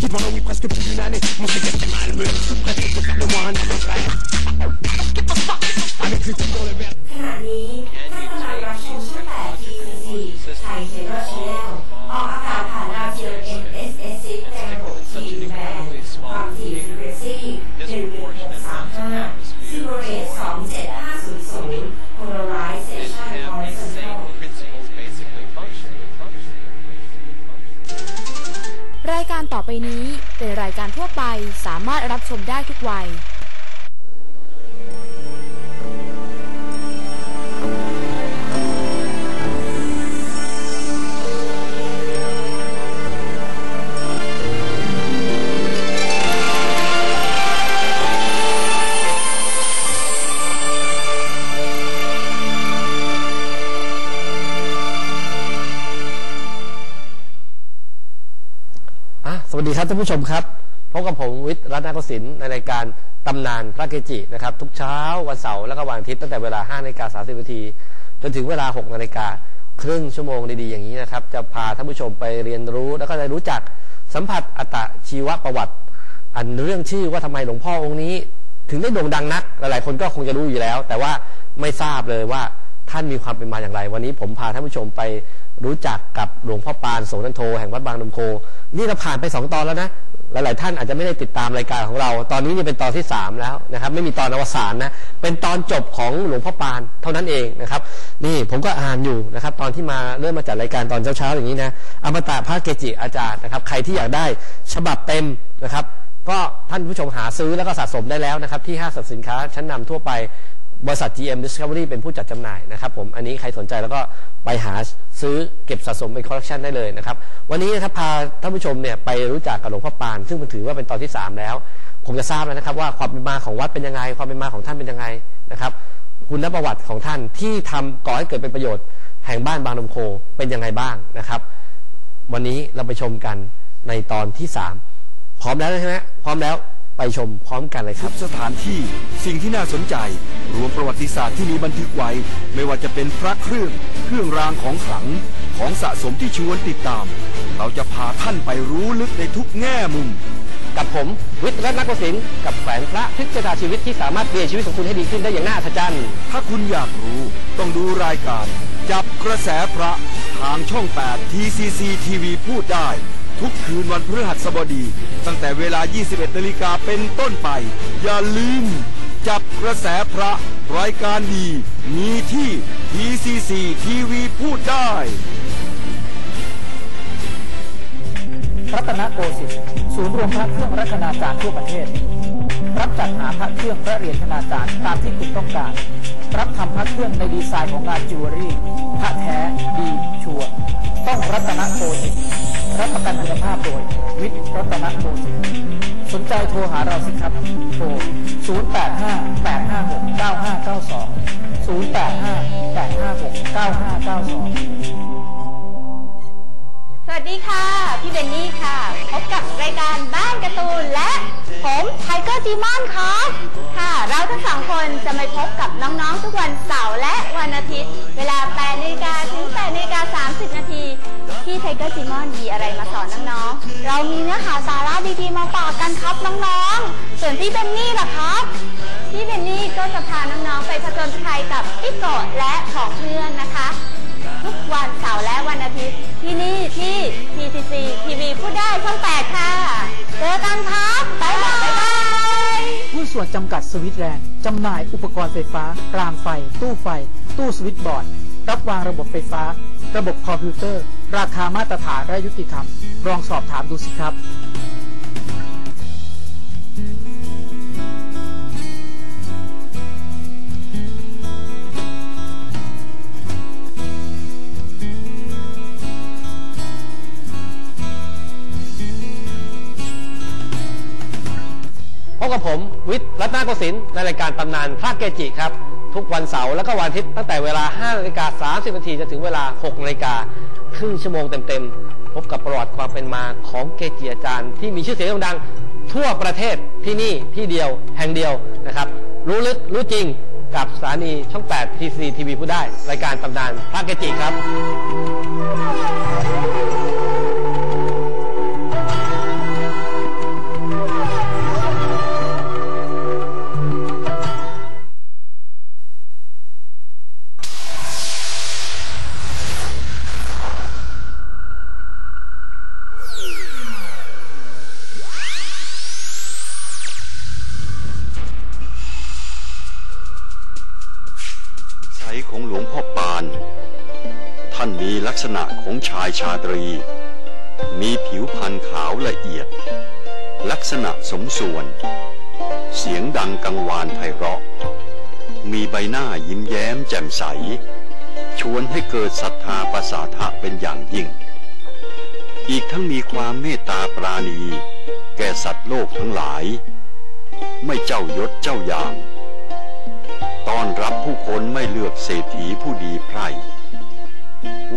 Qui pendant oui presque plus d'une année. Mon séquestre est malmené Sous prétexte de faire de moi un adversaire Avec les coups dans le verre การทั่วไปสามารถรับชมได้ทุกวัยอะสวัสดีครับท่านผู้ชมครับ พบกับผมวิทย์รัตนกสินในรายการตำนานพระเกจินะครับ ทุกเช้าวันเสาร์และก็วันอาทิตย์ตั้งแต่เวลา5นาฬิกา30นาที จนถึงเวลา6นาฬิกาครึ่งชั่วโมงดีๆอย่างนี้นะครับ จะพาท่านผู้ชมไปเรียนรู้ แล้วก็ได้รู้จักสัมผัสอัตชีวประวัติ อันเรื่องชื่อว่าทำไมหลวงพ่อองค์นี้ ถึงได้โด่งดังนัก หลายๆคนก็คงจะรู้อยู่แล้ว แต่ว่าไม่ทราบเลยว่าท่านมีความเป็นมาอย่างไร วันนี้ผมพาท่านผู้ชมไป รู้จักกับหลวงพ่อปานโสนันโทแห่งวัดบางนมโค นี่เราผ่านไปสองตอนแล้วนะหลายๆท่านอาจจะไม่ได้ติดตามรายการของเรา ตอนนี้นี่เป็นตอนที่สามแล้วนะครับ ไม่มีตอนอวสานนะ เป็นตอนจบของหลวงพ่อปานเท่านั้นเองนะครับ นี่ผมก็อ่านอยู่นะครับ ตอนที่มาเริ่มมาจัดรายการตอนเช้าๆอย่างนี้นะ อมตะพระเกจิอาจารย์นะครับ ใครที่อยากได้ฉบับเต็มนะครับ ก็ท่านผู้ชมหาซื้อแล้วก็สะสมได้แล้วนะครับ ที่ห้างสรรพสินค้าชั้นนำทั่วไป บริษัท GM Discovery เป็นผู้จัดจำหน่ายนะครับผมอันนี้ใครสนใจแล้วก็ไปหาซื้อเก็บสะสมเป็นคอลเลคชันได้เลยนะครับ วันนี้นะครับพาท่านผู้ชมเนี่ยไปรู้จักกับหลวงพ่อปาน ซึ่งมันถือว่าเป็นตอนที่ 3 แล้วผมจะทราบแล้วนะครับว่าความเป็นมาของวัดเป็นยังไง ความเป็นมาของท่านเป็นยังไงนะครับคุณประวัติของท่านที่ทำก่อให้เกิดเป็นประโยชน์ แห่งบ้านบางนมโคเป็นยังไงบ้างนะครับ วันนี้เราไปชมกันในตอนที่ 3 พร้อมแล้วใช่ไหมพร้อมแล้ว ไปชมพร้อมกันเลยคทุรับกสถานที่สิ่งที่น่าสนใจ รวมประวัติศาสตร์ที่มีบันทึกไว้ ไม่ว่าจะเป็นพระเครื่อง เครื่องรางของขลัง ของสะสมที่ชวนติดตาม เราจะพาท่านไปรู้ลึกในทุกแง่มุม กับผม วิทย์รัตนโกสินทร์กับแฝงพระพลิกชะตาชีวิตที่สามารถเปลี่ยนชีวิตของคุณให้ดีขึ้นได้อย่างน่าอัศจรรย์ถ้าคุณอยากรู้ต้องดูรายการ จับกระแสพระทางช่อง 8 TCC TV พูดได้ ทุกคืนวันพฤหัสบดี ตั้งแต่เวลา 21นาฬิกาเป็นต้นไป อย่าลืม จับกระแสพระรายการดี มีที่ TCC TV พูดได้ รัตนโกสินทร์ศูนย์รวมพระเครื่องรัตนาจารย์ทั่วประเทศ รับจัดหาพระเครื่องพระเหรียญธนาจารย์ตามที่คุณต้องการ รับทำพระเครื่องในดีไซน์ของงานจิวเวลรี่พระแท้ดีชัวร์ต้องรัตนโกสินทร์ รับประกันคุณภาพโดย วิทย์รัตนโกสินทร์สนใจโทรหาเราสิครับ โทร 085 856 9592 085 856 9592 สวัสดีค่ะ พี่เบนนี่ค่ะ พบกับรายการบ้านการ์ตูนและผมไทเกอร์จีมอนครับค่ะ เราทั้งสองคนจะมาพบกับน้องๆทุกวันเสาร์และวันอาทิตย์ เวลา8นาฬิกาถึง8นาฬิกา30 นาที ที่ไทเกอร์จีมอนมีอะไรมาสอนน้องๆ เรามีเนื้อหาสาระดีๆมาฝากกันครับน้องๆ ส่วนพี่เบนนี่ล่ะครับ พี่เบนนี่ก็จะพาน้องๆ ไปผจญภัยกับพี่โกะและของเพื่อนนะคะ ทุกวันเสาร์และวันอาทิตย์ที่นี่ที่ TCC TV พูดได้ช่อง8ค่ะ เจอกันครับบ๊ายบายหุ้นส่วนจำกัดสวิตแลนด์จำหน่ายอุปกรณ์ไฟฟ้า กลางไฟ ตู้ไฟ ตู้สวิตช์บอร์ด รับวางระบบไฟฟ้า ระบบคอมพิวเตอร์ ราคามาตรฐานและยุติธรรม ลองสอบถามดูสิครับ พบกับผมวิทย์รัตนโกสินทร์ในรายการตำนานพระเกจิครับ ทุกวันเสาร์และก็วันอาทิตย์ตั้งแต่เวลา5นาฬิกา30นาทีจนถึงเวลา6นาฬิกาครึ่งชั่วโมงเต็มๆ พบกับประวัติความเป็นมาของเกจิอาจารย์ ที่มีชื่อเสียงโด่งดังทั่วประเทศที่นี่ที่เดียวแห่งเดียวนะครับ รู้ลึกรู้จริงกับสถานีช่อง 8 TC TV ผู้ได้ รายการตำนานพระเกจิครับ สัยของหลวงพ่อปาน ท่านมีลักษณะของชายชาตรี มีผิวพรรณขาวละเอียด ลักษณะสมส่วน เสียงดังกังวานไพเราะ มีใบหน้ายิ้มแย้มแจ่มใส ชวนให้เกิดศรัทธาประสาทะเป็นอย่างยิ่ง อีกทั้งมีความเมตตาปราณี แก่สัตว์โลกทั้งหลาย ไม่เจ้ายศเจ้าอย่าง ต้อนรับผู้คนไม่เลือกเศรษฐีผู้ดีไพร่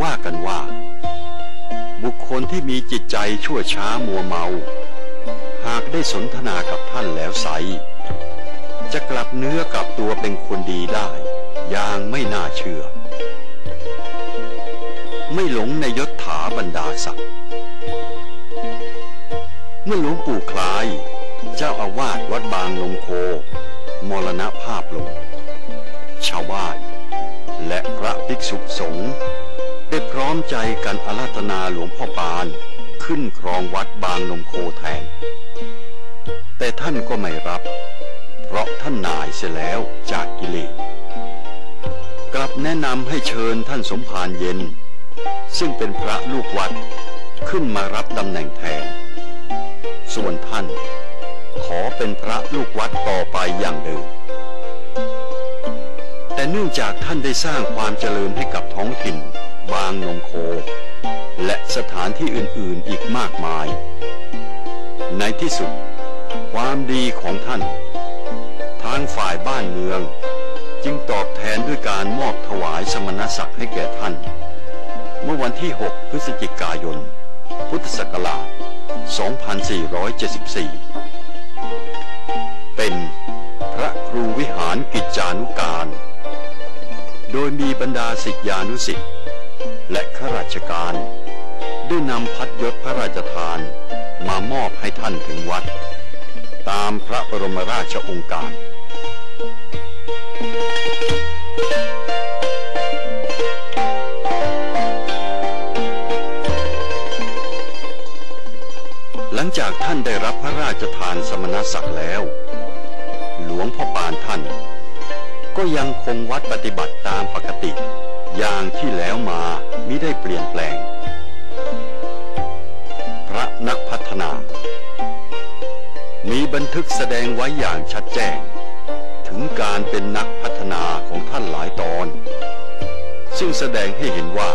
ว่ากันว่า บุคคลที่มีจิตใจชั่วช้ามัวเมา หากได้สนทนากับท่านแล้วใส จะกลับเนื้อกลับตัวเป็นคนดีได้ อย่างไม่น่าเชื่อ ไม่หลงในยศถาบรรดาศักดิ์เมื่อหลวงปู่คล้าย เจ้าอาวาสวัดบางลงโค มรณภาพลง ชาวบ้าน และพระภิกษุสงฆ์ได้พร้อมใจกันอาราธนาหลวงพ่อปาน ขึ้นครองวัดบางนมโคแทน แต่ท่านก็ไม่รับ เพราะท่านนายเสียแล้วจากกิเลสกลับแนะนำให้เชิญท่านสมภารเย็น ซึ่งเป็นพระลูกวัดขึ้นมารับตำแหน่งแทน ส่วนท่าน ขอเป็นพระลูกวัดต่อไปอย่างเดิม แต่เนื่องจากท่านได้สร้างความเจริญให้กับท้องถิ่น บางนมโค และสถานที่อื่นๆอีกมากมาย ในที่สุด ความดีของท่าน ทางฝ่ายบ้านเมือง จึงตอบแทนด้วยการมอบถวายสมณศักดิ์ให้แก่ท่าน เมื่อวันที่ 6 พฤศจิกายน พุทธศักราช 2474 เป็นพระครูวิหารกิจจานุการ โดยมีบรรดาศิษยานุศิษย์และข้าราชการ ได้นำพัดยศพระราชทานมามอบให้ท่านถึงวัด ตามพระบรมราชองค์การหลังจากท่านได้รับพระราชทานสมณศักดิ์แล้ว หลวงพ่อปานท่าน ก็ยังคงวัดปฏิบัติตามปกติ อย่างที่แล้วมามิได้เปลี่ยนแปลง พระนักพัฒนา มีบันทึกแสดงไว้อย่างชัดแจ้ง ถึงการเป็นนักพัฒนาของท่านหลายตอน ซึ่งแสดงให้เห็นว่า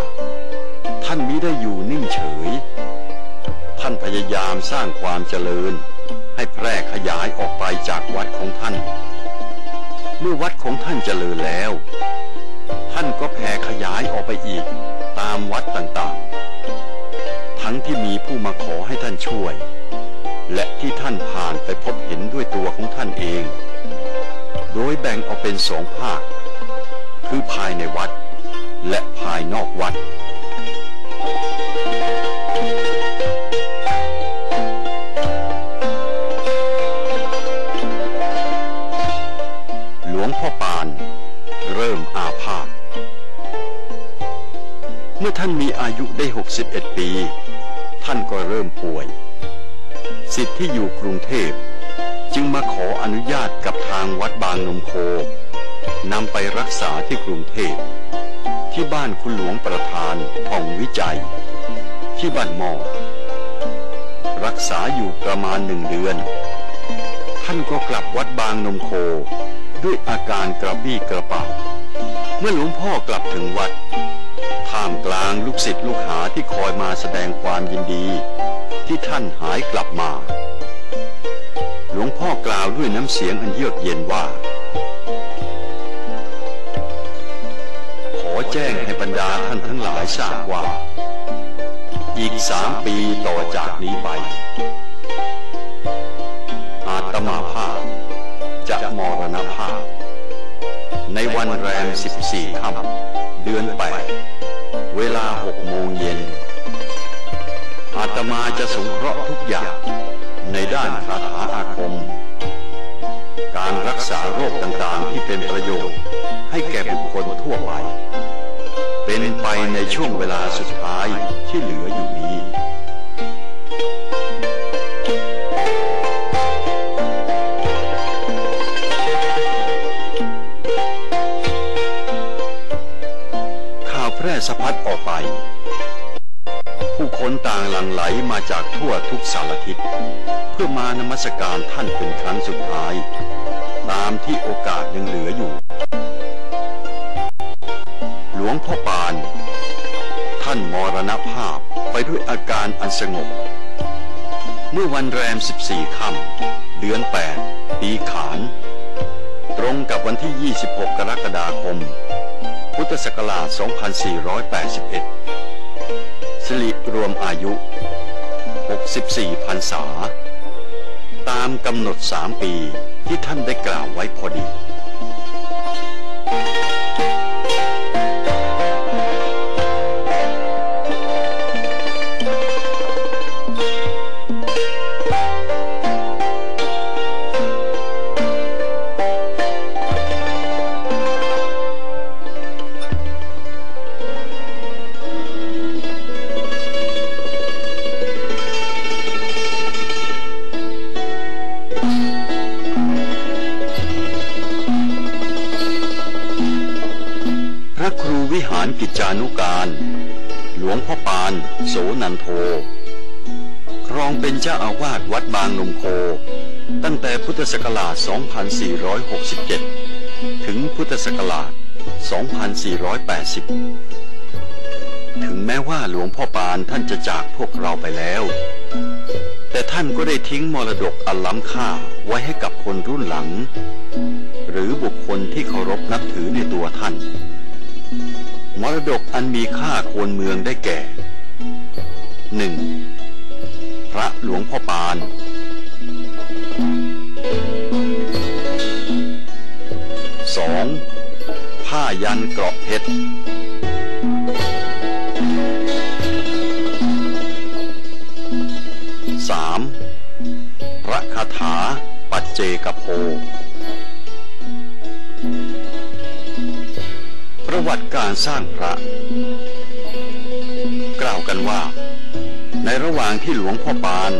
ท่านมิได้อยู่นิ่งเฉย ท่านพยายามสร้างความเจริญ ให้แพร่ขยายออกไปจากวัดของท่าน เมื่อวัดของท่านเจริญแล้ว ท่านก็แผ่ขยายออกไปอีก ตามวัดต่างๆ ทั้งที่มีผู้มาขอให้ท่านช่วย และที่ท่านผ่านไปพบเห็นด้วยตัวของท่านเอง โดยแบ่งออกเป็นสองภาค คือภายในวัด และภายนอกวัดหล ริ่มอาพาธเมื่อท่านมีอายุได้ 61 ปี ท่านก็เริ่มป่วย สิทธิ์ที่อยู่กรุงเทพ จึงมาขออนุญาตกับทางวัดบางนมโคนำไปรักษาที่กรุงเทพ ที่บ้านคุณหลวงประธานผ่องวิจัย ที่บ้านหมอรักษาอยู่ประมาณหนึ่งเดือน ท่านก็กลับวัดบางนมโค ด้วยอาการกระบี้กระเป๋า เมื่อหลวงพ่อกลับถึงวัด ท่ามกลางลูกศิษย์ลูกหาที่คอยมาแสดงความยินดี ที่ท่านหายกลับมา หลวงพ่อกล่าวด้วยน้ำเสียงอันเยือกเย็นว่า ขอแจ้งให้บรรดาท่านทั้งหลายทราบว่า อีกสามปีต่อจากนี้ไป อาตมาภาพจะมรณภาพ ในวันแรม 14 ค่ำเดือน 8 เวลา 6 โมงเย็น อาตมาจะสงเคราะห์ทุกอย่างในด้านคาถาอาคม การรักษาโรคต่างๆที่เป็นประโยชน์ ให้แก่บุคคลทั่วไป เป็นไปในช่วงเวลาสุดท้ายที่เหลืออยู่นี้ สะพัดออกไป ผู้คนต่างหลั่งไหลมาจากทั่วทุกสารทิศเพื่อมานมัสการท่านเป็นครั้งสุดท้าย ตามที่โอกาสยังเหลืออยู่ หลวงพ่อปาน ท่านมรณภาพไปด้วยอาการอันสงบ เมื่อวันแรม 14 ค่ำเดือน 8 ปีขาน ตรงกับวันที่ 26 กรกฎาคม พุทธศักราช 2481 สิริรวมอายุ 64พรรษา ตามกำหนด3ปีที่ท่านได้กล่าวไว้พอดี หารกิจจานุการ หลวงพ่อปาน โสนันโท ครองเป็นเจ้าอาวาสวัดบางนมโค ตั้งแต่พุทธศักราช 2467 ถึงพุทธศักราช 2480 ถึงแม้ว่าหลวงพ่อปานท่านจะจากพวกเราไปแล้ว แต่ท่านก็ได้ทิ้งมรดกอันล้ำค่าไว้ให้กับคนรุ่นหลัง หรือบุคคลที่เคารพนับถือในตัวท่าน มรดกอันมีค่าควรเมืองได้แก่ 1. พระหลวงพ่อปาน 2. ผ้ายันเกราะเพชร 3. พระคาถาปัจเจกโพ ประวัติการสร้างพระ กล่าวกันว่า ในระหว่างที่หลวงพ่อปาน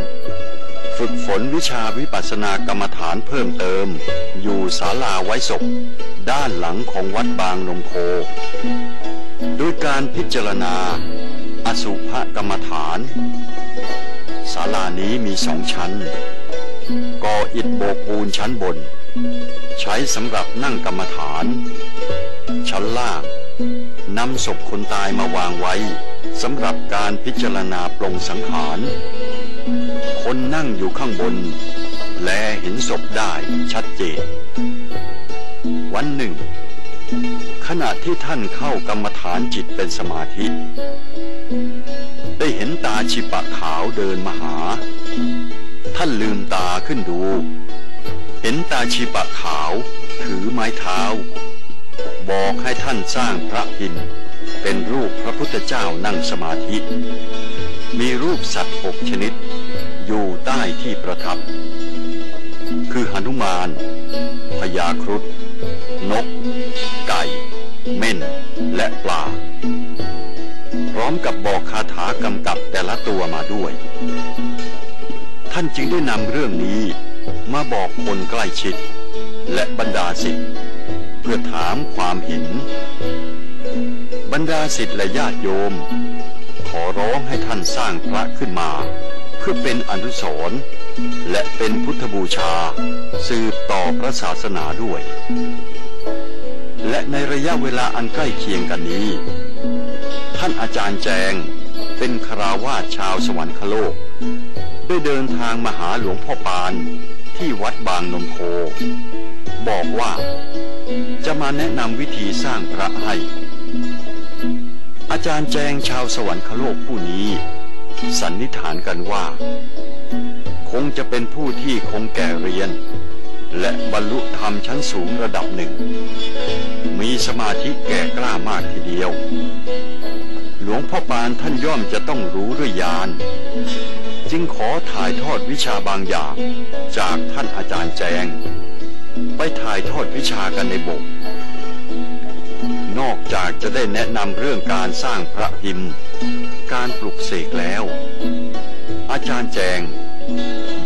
ฝึกฝนวิชาวิปัสสนากรรมฐานเพิ่มเติม อยู่ศาลาไว้ศพด้านหลังของวัดบางนมโคโดยการพิจารณา อสุภกรรมฐานศาลานี้มีสองชั้น ก่ออิฐโบกปูนชั้นบน ใช้สำหรับนั่งกรรมฐาน ชั้นล่างนำศพคนตายมาวางไว้สำหรับการพิจารณาปลงสังขาร คนนั่งอยู่ข้างบน แลเห็นศพได้ชัดเจน วันหนึ่ง ขณะที่ท่านเข้ากรรมฐานจิตเป็นสมาธิ ได้เห็นตาชิปะขาวเดินมาหา ท่านลืมตาขึ้นดู เห็นตาชิปะขาวถือไม้เท้า บอกให้ท่านสร้างพระพิมพ์เป็นรูปพระพุทธเจ้านั่งสมาธิ มีรูปสัตว์หกชนิด อยู่ใต้ที่ประทับ คือหนุมานพญาครุฑนก ไก่ เม่น และปลา พร้อมกับบอกคาถากำกับแต่ละตัวมาด้วย ท่านจึงได้นำเรื่องนี้มาบอกคนใกล้ชิด และบรรดาศิษย์ เพื่อถามความเห็น บรรดาศิษย์และญาติโยม ขอร้องให้ท่านสร้างพระขึ้นมา เพื่อเป็นอนุสรณ์และเป็นพุทธบูชา สืบต่อพระศาสนาด้วย และในระยะเวลาอันใกล้เคียงกันนี้ ท่านอาจารย์แจงเป็นคราวาสชาวสวรรคโลก ได้เดินทางมาหาหลวงพ่อปานที่วัดบางนมโค บอกว่า จะมาแนะนำวิธีสร้างพระให้ อาจารย์แจงชาวสวรรคโลกผู้นี้ สันนิษฐานกันว่า คงจะเป็นผู้ที่คงแก่เรียน และบรรลุธรรมชั้นสูงระดับหนึ่ง มีสมาธิแก่กล้ามากทีเดียว หลวงพ่อปานท่านย่อมจะต้องรู้ด้วยญาณจึงขอถ่ายทอดวิชาบางอย่างจากท่านอาจารย์แจง ไปถ่ายทอดวิชากันในโบสถ์นอกจากจะได้แนะนำเรื่องการสร้างพระพิมพ์ การปลุกเสกแล้ว อาจารย์แจง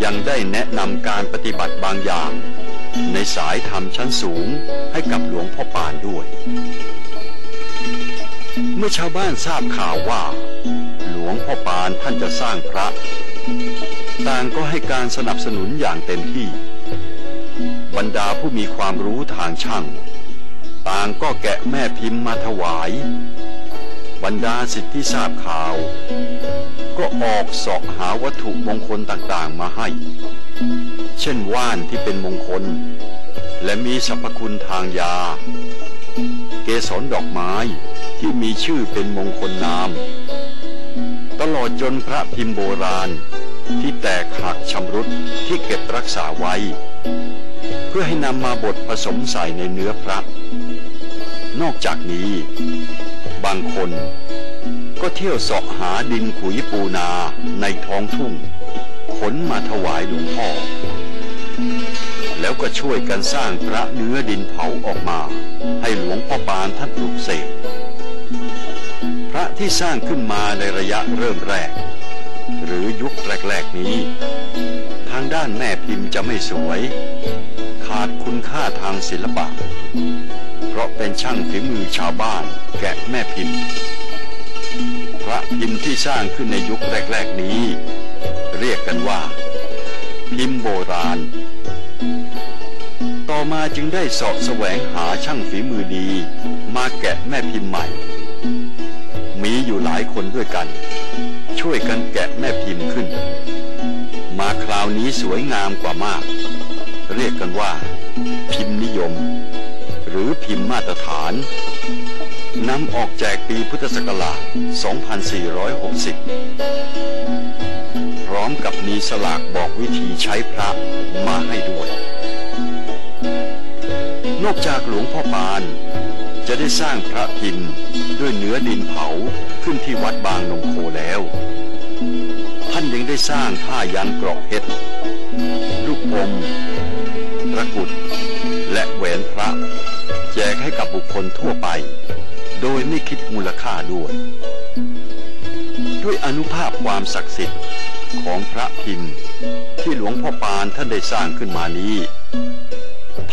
ยังได้แนะนำการปฏิบัติบางอย่าง ในสายธรรมชั้นสูงให้กับหลวงพ่อปานด้วย เมื่อชาวบ้านทราบข่าวว่า หลวงวงพ่อปานท่านจะสร้างพระ ต่างก็ให้การสนับสนุนอย่างเต็มที่ บรรดาผู้มีความรู้ทางช่าง ต่างก็แกะแม่พิมพ์มาถวาย บรรดาสิทธิทราบข่าว ก็ออกสาะหาวัตถุมงคลต่างๆมาให้ เช่นว่านที่เป็นมงคล และมีสรรพคุณทางยา เกสรดอกไม้ที่มีชื่อเป็นมงคลนาม ตลอดจนพระพิมพ์โบราณที่แตกหักชำรุดที่เก็บรักษาไว้ พื่อให้นำมาบดผสมใส่ในเนื้อพระ นอกจากนี้ บางคนก็เที่ยวเสาะหาดินขุยปูนาในท้องทุ่ง ขนมาถวายหลวงพ่อ แล้วก็ช่วยกันสร้างพระเนื้อดินเผาออกมา ให้หลวงพ่อปานท่านปลุกเสกพระที่สร้างขึ้นมาในระยะเริ่มแรก หรือยุคแรก ๆ นี้ ทางด้านแม่พิมพ์จะไม่สวย ดคุณค่าทางศิลปะ เพราะเป็นช่างฝีมือชาวบ้าน แกะแม่พิมพ์ พระพิมพ์ที่สร้างขึ้นในยุคแรก ๆนี้ เรียกกันว่า พิมพ์โบราณ ต่อมาจึงได้สาะแสวงหาช่างฝีมือดี มาแกะแม่พิมพ์ใหม่ มีอยู่หลายคนด้วยกัน ช่วยกันแกะแม่พิมพ์ขึ้น มาคราวนี้สวยงามกว่ามาก เรียกกันว่า พิมพ์นิยม หรือพิมพ์มาตรฐานนำออกแจกปีพุทธศักราช 2460 พร้อมกับมีสลากบอกวิธีใช้พระมาให้ด้วย นอกจากหลวงพ่อปานจะได้สร้างพระพิมพ์ด้วยเนื้อดินเผาขึ้นที่วัดบางนงโคแล้ว ท่านยังได้สร้างผ้ายันกรอบเพชรลูกอมตะกุด และแหวนพระ แจกให้กับบุคคลทั่วไป โดยไม่คิดมูลค่าด้วย ด้วยอนุภาพความศักดิ์สิทธิ์ของพระพิมพ์ ที่หลวงพ่อปานท่านได้สร้างขึ้นมานี้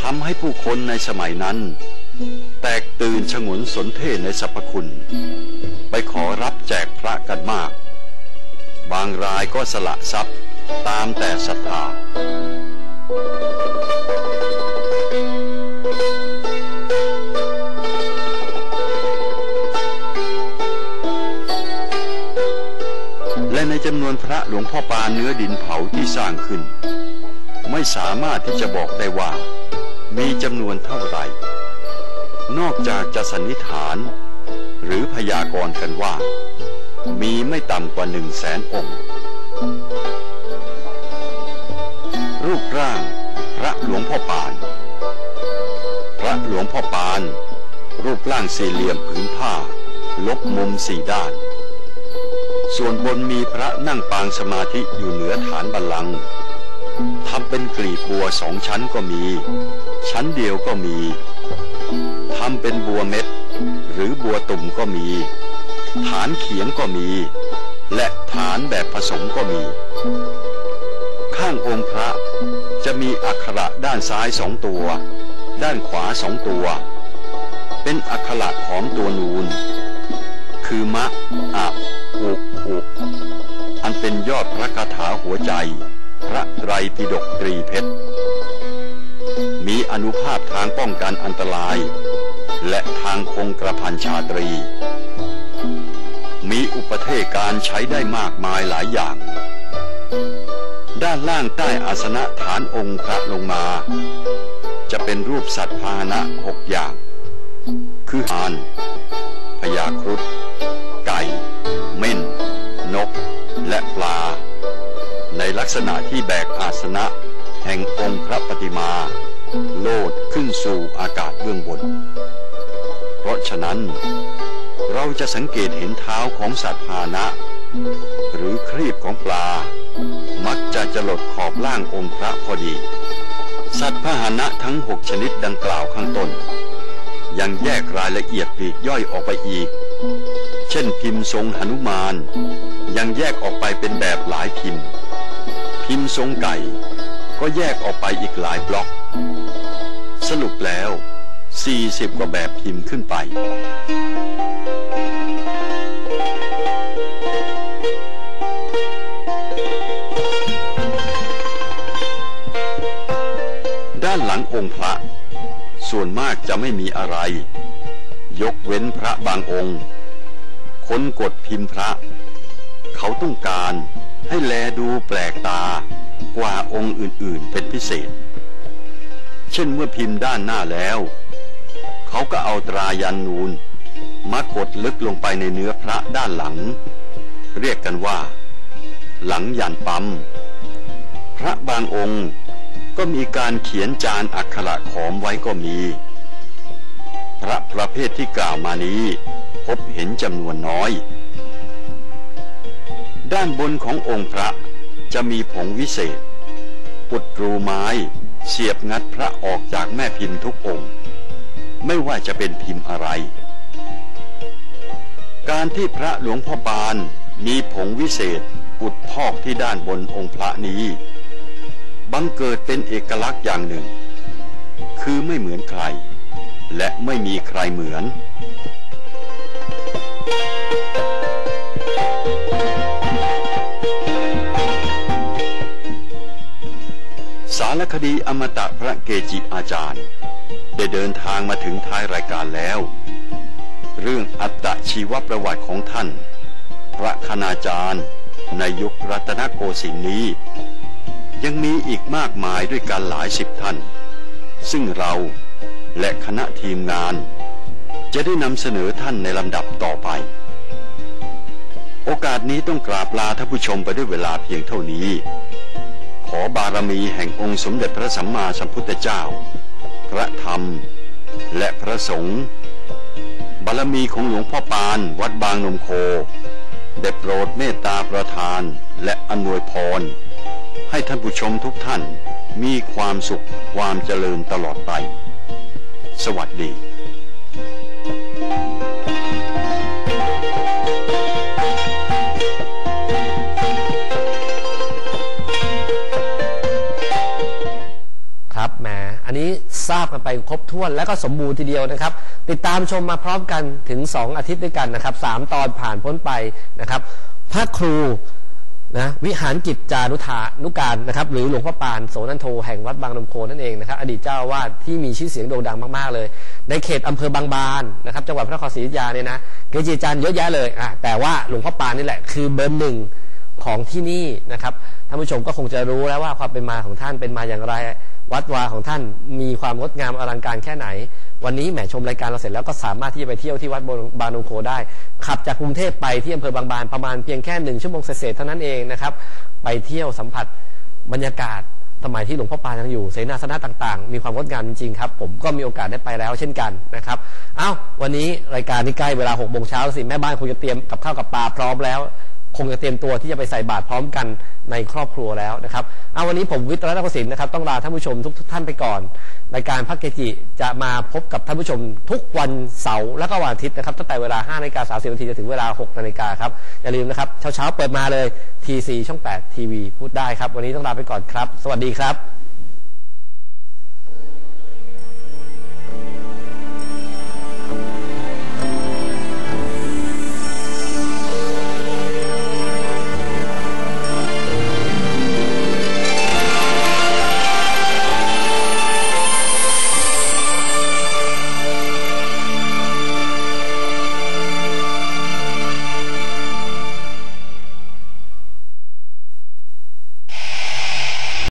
ทำให้ผู้คนในสมัยนั้น แตกตื่นฉงนสนเทในสรรพคุณ ไปขอรับแจกพระกันมาก บางรายก็สละทรัพย์ตามแต่ศรัทธา จำนวนพระหลวงพ่อปานเนื้อดินเผาที่สร้างขึ้น ไม่สามารถที่จะบอกได้ว่า มีจำนวนเท่าไหร่ นอกจากจะสันนิษฐาน หรือพยากรณ์กันว่า มีไม่ต่ำกว่าหนึ่งแสนองค์ รูปร่างพระหลวงพ่อปาน พระหลวงพ่อปาน รูปร่างสี่เหลี่ยมผืนผ้า ลบมุมสี่ด้าน ส่วนบนมีพระนั่งปางสมาธิอยู่เหนือฐานบัลลังก์ทำเป็นกลีบบัวสองชั้นก็มี ชั้นเดียวก็มีทำเป็นบัวเม็ด หรือบัวตุ่มก็มี ฐานเขียงก็มี และฐานแบบผสมก็มี ข้างองค์พระจะมีอักขระด้านซ้ายสองตัว ด้านขวาสองตัว เป็นอักขระของตัวนูน คือมะอะอุ อุอันเป็นยอดพระคาถาหัวใจ พระไตรปิฎกตรีเพชร มีอนุภาพทางป้องกันอันตราย และทางคงกระพันชาตรี มีอุปเทศการใช้ได้มากมายหลายอย่าง ด้านล่างใต้อาสนะฐานองค์พระลงมา จะเป็นรูปสัตว์พาหนะหกอย่าง คือหานพญาครุฑ ลักษณะที่แบกอาสนะ แห่งองค์พระปฏิมา โลดขึ้นสู่อากาศเบื้องบน เพราะฉะนั้น เราจะสังเกตเห็นเท้าของสัตว์พานะ หรือครีบของปลา มักจะจรดขอบล่างองค์พระพอดี สัตว์พาหนะทั้งหกชนิดดังกล่าวข้างต้น ยังแยกรายละเอียดปลีกย่อยออกไปอีกเช่นพิมพ์ทรงหนุมาน ยังแยกออกไปเป็นแบบหลายพิมพ์ พิมพ์ทรงไก่ ก็แยกออกไปอีกหลายบล็อก สรุปแล้ว 40 กว่าแบบพิมพ์ขึ้นไป ด้านหลังองค์พระ ส่วนมากจะไม่มีอะไร ยกเว้นพระบางองค์คนกดพิมพ์พระ เขาต้องการให้แลดูแปลกตากว่าองค์อื่นๆเป็นพิเศษ เช่นเมื่อพิมพ์ด้านหน้าแล้ว เขาก็เอาตรายันนูนมากดลึกลงไปในเนื้อพระด้านหลัง เรียกกันว่า หลังยันปั๊ม พระบางองค์ก็มีการเขียนจานอักขระขอมไว้ก็มี พระประเภทที่กล่าวมานี้ พบเห็นจำนวนน้อย ด้านบนขององค์พระจะมีผงวิเศษอุดรูไม้เสียบงัดพระออกจากแม่พิมพ์ทุกองค์ ไม่ว่าจะเป็นพิมพ์อะไร การที่พระหลวงพ่อปานมีผงวิเศษอุดพอกที่ด้านบนองค์พระนี้ บังเกิดเป็นเอกลักษณ์อย่างหนึ่ง คือไม่เหมือนใคร และไม่มีใครเหมือนารคดีอมตะพระเกจิอาจารย์ ได้เดินทางมาถึงท้ายรายการแล้ว เรื่องอัตชีวประวัติของท่าน พระคณาจารย์ ในยุครัตนโกสินทร์นี้ ยังมีอีกมากมายด้วยกันหลายสิบท่าน ซึ่งเราและคณะทีมงาน จะได้นำเสนอท่านในลำดับต่อไป โอกาสนี้ต้องกราบลาท่านผู้ชมไปด้วยเวลาเพียงเท่านี้ อบารมีแห่งองค์สมเด็จพระสัมมาสัมพุทธเจ้า พระธรรม และพระสงฆ์บารมีของหลวงพ่อปานวัดบางนมโค ได้โปรดเมตตาประทานและอำนวยพร ให้ท่านผู้ชมทุกท่านมีความสุขความเจริญตลอดไป สวัสดี นนี้ทราบกันไปครบถ้วนและก็สมบูรณ์ทีเดียวนะครับ ติดตามชมมาพร้อมกันถึง 2 อาทิตย์ด้วยกันนะครับสามตอนผ่านพ้นไปนะครับ พระครูนะวิหารกิจจานุธานุการนะครับ หรือหลวงพ่อปานโสนันโทแห่งวัดบางนมโคนั่นเองนะครับ อดีตเจ้าอาวาสที่มีชื่อเสียงโด่งดังมากๆเลย ในเขตอำเภอบางบานนะครับจังหวัดพระนครศรีอยุธยาเนี่ยนะเกจิอาจารย์เยอะแยะเลยอะแต่ว่าหลวงพ่อปานนี่แหละคือเบอร์หนึ่งของที่นี่นะครับท่านผู้ชมก็คงจะรู้แล้วว่าความเป็นมาของท่านเป็นมาอย่างไร วัดวาของท่านมีความงดงามอลังการแค่ไหน วันนี้แหมชมรายการเราเสร็จแล้วก็สามารถที่จะไปเที่ยวที่วัดบานงโคได้ ขับจากกรุงเทพไปที่อำเภอบางบานประมาณเพียงแค่หนึ่งชั่วโมงเศษเท่านั้นเองนะครับไปเที่ยวสัมผัสบรรยากาศสมัยที่หลวงพ่อปานยังอยู่เสนาสนะต่างๆ มีความงดงามจริงๆครับ ผมก็มีโอกาสได้ไปแล้วเช่นกันนะครับ เอ้าวันนี้รายการนี้ใกล้เวลา6กโมงเช้าแล้วสิแม่บ้านคงจะเตรียมกับข้าวกับปลาพร้อมแล้ว คงจะเตรียมตัวที่จะไปใส่บาตรพร้อมกันในครอบครัวแล้วนะครับเอาวันนี้ผมวิทย์รัตนประสิทธิ์นะครับต้องลาท่านผู้ชมทุกทท่านไปก่อนรายการพักเกจิจะมาพบกับท่านผู้ชมทุกวันเสาร์และก็วันอาทิตย์นะครับตั้งแต่เวลา5นาฬิกา30นาทีจะถึงเวลา6นาฬิกาครับอย่าลืมนะครับเช้าๆเปิดมาเลย TC ช่อง 8 ทีวีพูดได้ครับ วันนี้ต้องลาไปก่อนครับ สวัสดีครับ